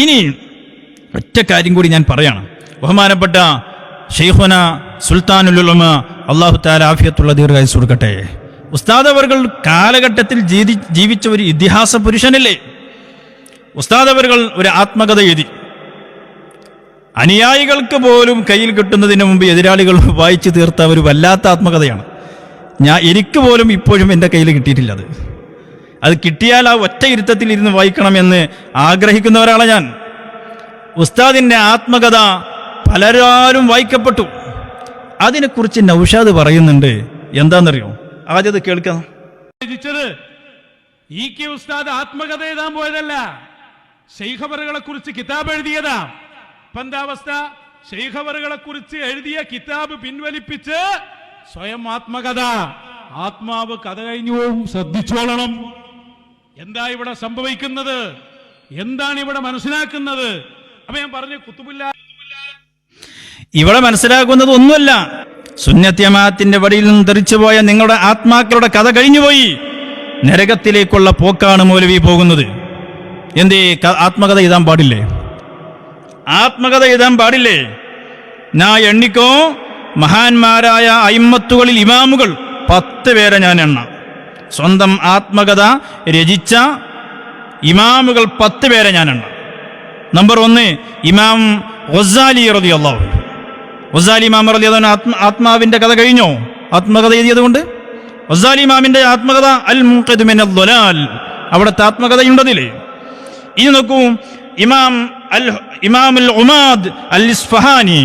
ഇനി ഒറ്റ കാര്യം കൂടി ഞാൻ പറയണം. ബഹുമാനപ്പെട്ട ഷെയ്ഖുന സുൽത്താനുലുലമ അള്ളാഹു താല ആഫിയത്തുള്ള ദീർഘായുസ് കൊടുക്കട്ടെ. ഉസ്താദ് അവർകൾ കാലഘട്ടത്തിൽ ജീവി ജീവിച്ച ഒരു ഇതിഹാസ പുരുഷനല്ലേ? ഉസ്താദ് അവർകൾ ഒരു ആത്മകഥ എഴുതി. അനുയായികൾക്ക് പോലും കയ്യിൽ കിട്ടുന്നതിന് മുമ്പ് എതിരാളികൾ വായിച്ചു തീർത്ത ഒരു വല്ലാത്ത ആത്മകഥയാണ്. ഞാൻ എനിക്ക് പോലും ഇപ്പോഴും എന്റെ കയ്യിൽ കിട്ടിയിട്ടില്ല അത്. അത് കിട്ടിയാൽ ആ ഒറ്റ ഇരുത്തത്തിൽ ഇരുന്ന് വായിക്കണമെന്ന് ആഗ്രഹിക്കുന്ന ഒരാളാണ് ഞാൻ. ഉസ്താദിന്റെ ആത്മകഥ പലരാലും വായിക്കപ്പെട്ടു. അതിനെക്കുറിച്ച് നൗഷാദ് പറയുന്നുണ്ട്. എന്താണെന്നറിയോ ആദ്യത് കേൾക്കാം. രചിച്ചത് ഇ കെ ഉസ്താദ് ആത്മകഥ എഴുതാൻ പോയതല്ല. ശൈഖബറുകളെ കുറിച്ച് കിതാബ് എഴുതിയതാ. ഇപ്പൊ എന്താ ഷെയ്ഖബറുകളെ കുറിച്ച് എഴുതിയ കിതാബ് പിൻവലിപ്പിച്ച് സ്വയം ആത്മകഥ. ആത്മാവ് കഥ കഴിഞ്ഞു ശ്രദ്ധിച്ചോളണം. എന്താ ഇവിടെ സംഭവിക്കുന്നത്? എന്താണ് ഇവിടെ മനസ്സിലാക്കുന്നത്? അപ്പൊ ഞാൻ പറഞ്ഞു കുത്തുബില്ല ഇവിടെ മനസ്സിലാക്കുന്നത് ഒന്നുമല്ല. സുന്നത്യമാത്തിന്റെ വടിയിൽ നിന്ന് തെറിച്ചുപോയ നിങ്ങളുടെ ആത്മാക്കളുടെ കഥ കഴിഞ്ഞുപോയി. നരകത്തിലേക്കുള്ള പോക്കാണ് മൗലവി പോകുന്നത്. എന്തേ ആത്മകഥ എഴുതാൻ പാടില്ലേ? ആത്മകഥ എഴുതാൻ പാടില്ലേ? ഞാൻ എണ്ണിക്കോ മഹാന്മാരായ അയിമ്മത്തുകളിൽ ഇമാമുകൾ പത്ത് പേരെ ഞാൻ എണ്ണാം. സ്വന്തം ആത്മകഥ രചിച്ച ഇമാമുകൾ പത്ത് പേരെ ഞാനുണ്ട്. നമ്പർ ഒന്ന് ഇമാം ഒസാലി റതി അള്ളാഹു ഒസാലി ഇമാം റതി അള്ളാഹു ആത്മ ആത്മാവിന്റെ കഥ കഴിഞ്ഞോ? ആത്മകഥ എഴുതിയത് കൊണ്ട് ഒസാലി ഇമാമിന്റെ ആത്മകഥ അൽ മുഖദ് മിൻ അദ്ദലാൽ അവിടുത്തെ ആത്മകഥയുണ്ടതില്ലേ ഇനി നോക്കൂ ഇമാം അൽ ഇമാം അൽ ഉമാദ് അൽ ഇസ്ഫഹാനി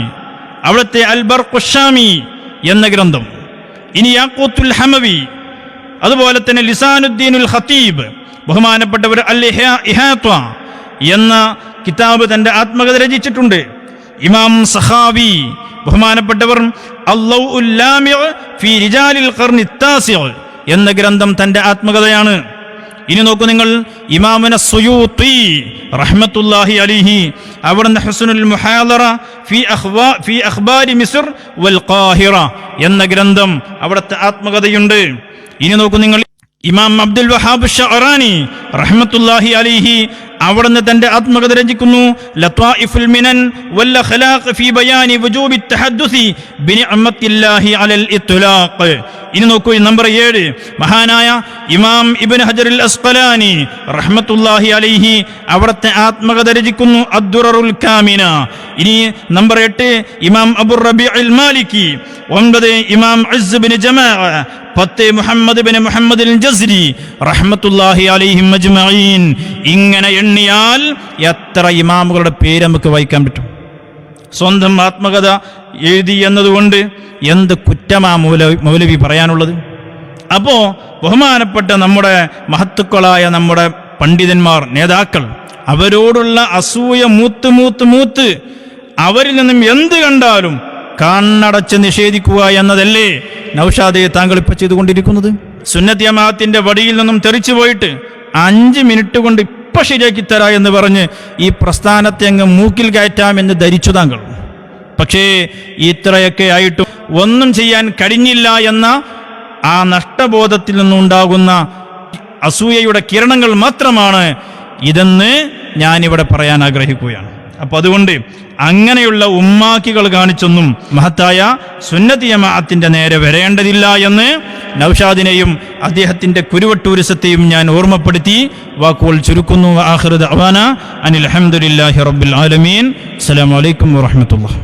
അവിടുത്തെ അൽ ബർഖുഷാമി എന്ന ഗ്രന്ഥം. ഇനി യാക്കൂത്തുൽ ഹമവി അതുപോലെ തന്നെ ലിസാനുദ്ദീനുൽ ഖത്തീബ് ബഹുമാനപ്പെട്ടവർ അൽ ഇഹാത്വ എന്ന കിതാബ് തന്റെ ആത്മകഥ രചിച്ചിട്ടുണ്ട്. ഇമാം സഹാവി ബഹുമാനപ്പെട്ടവർ ഫി റിജാലിൽ എന്ന ഗ്രന്ഥം തന്റെ ആത്മകഥയാണ്. ഇനി നോക്കൂ നിങ്ങൾ ഇമാമന സുയൂത്തി റഹ്മത്തുല്ലാഹി അലിഹി അവർ ഹസനുൽ മുഹാലറ ഫി അഖ്വാ ഫി അഖ്ബാരി മിസ്ർ വൽ ഖാഹിറ എന്ന ഗ്രന്ഥം അവിടുത്തെ ആത്മകഥയുണ്ട്. ഇനി നോക്കൂ നിങ്ങൾ. ഇമാം അബ്ദുൽ വഹാബ് ഷഹറാനി റഹ്മത്തുല്ലാഹി അലിഹി അവിടുന്ന് തന്റെ ആത്മകഥ രചിക്കുന്നു. ഇനി നോക്കൂ നമ്പർ ഏഴ്. മഹാനായ ഇമാം ഇബ്നു ഹജറുൽ അസ്ഖലാനി റഹ്മത്തുല്ലാഹി അലൈഹി അവിടുത്തെ ആത്മകഥ രചിക്കുന്നു അദ്ദുററുൽ കാമിന ഇനി നമ്പർ എട്ട് ഇമാം അബുർ അൽ മാലിക്കി ഒൻപത് ഇമാം ഇസ് ജമാ. പത്ത് മുഹമ്മദ് ബിൻ മുഹമ്മദ് ജസ്രി. റഹ്മത്തുല്ലാഹി അലൈഹി മജ്മഈൻ ഇങ്ങനെ എണ്ണിയാൽ എത്ര ഇമാമുകളുടെ പേര് നമുക്ക് വായിക്കാൻ പറ്റും? സ്വന്തം ആത്മകഥ എഴുതി എന്നതുകൊണ്ട് എന്ത് കുറ്റമാ മൗലവി പറയാനുള്ളത്? അപ്പോ ബഹുമാനപ്പെട്ട നമ്മുടെ മഹത്തുക്കളായ നമ്മുടെ പണ്ഡിതന്മാർ നേതാക്കൾ അവരോടുള്ള അസൂയ മൂത്ത് മൂത്ത് മൂത്ത് അവരിൽ നിന്നും എന്ത് കണ്ടാലും കണ്ണടച്ച് നിഷേധിക്കുക എന്നതല്ലേ നൌഷാദെ താങ്കൾ ഇപ്പം ചെയ്തുകൊണ്ടിരിക്കുന്നത്? സുന്നത്യമാത്തിന്റെ വടിയിൽ നിന്നും തെറിച്ചു പോയിട്ട് അഞ്ച് മിനിറ്റ് കൊണ്ട് ഇപ്പം ശരിയാക്കി തരാ എന്ന് പറഞ്ഞ് ഈ പ്രസ്ഥാനത്തെ അങ്ങ് മൂക്കിൽ കയറ്റാമെന്ന് ധരിച്ചു താങ്കൾ. പക്ഷേ ഇത്രയൊക്കെ ആയിട്ടും ഒന്നും ചെയ്യാൻ കഴിഞ്ഞില്ല എന്ന ആ നഷ്ടബോധത്തിൽ നിന്നുണ്ടാകുന്ന അസൂയയുടെ കിരണങ്ങൾ മാത്രമാണ് ഇതെന്ന് ഞാനിവിടെ പറയാൻ ആഗ്രഹിക്കുകയാണ്. അപ്പൊ അതുകൊണ്ട് അങ്ങനെയുള്ള ഉമ്മാക്കികൾ കാണിച്ചൊന്നും മഹത്തായ സുന്നതിയമാഅത്തിന്റെ നേരെ വരേണ്ടതില്ല എന്ന് നൌഷാദിനെയും അദ്ദേഹത്തിന്റെ കുരുവട്ടൂരിസത്തെയും ഞാൻ ഓർമ്മപ്പെടുത്തി വാക്കുകൾ ചുരുക്കുന്നു. ആഖിറു ദഅവാന അനിൽ അഹമ്മദില്ലാഹി റബ്ബുൽ ആലമീൻ. അസ്സലാമു അലൈക്കും വറഹ്മത്തുള്ളാഹി.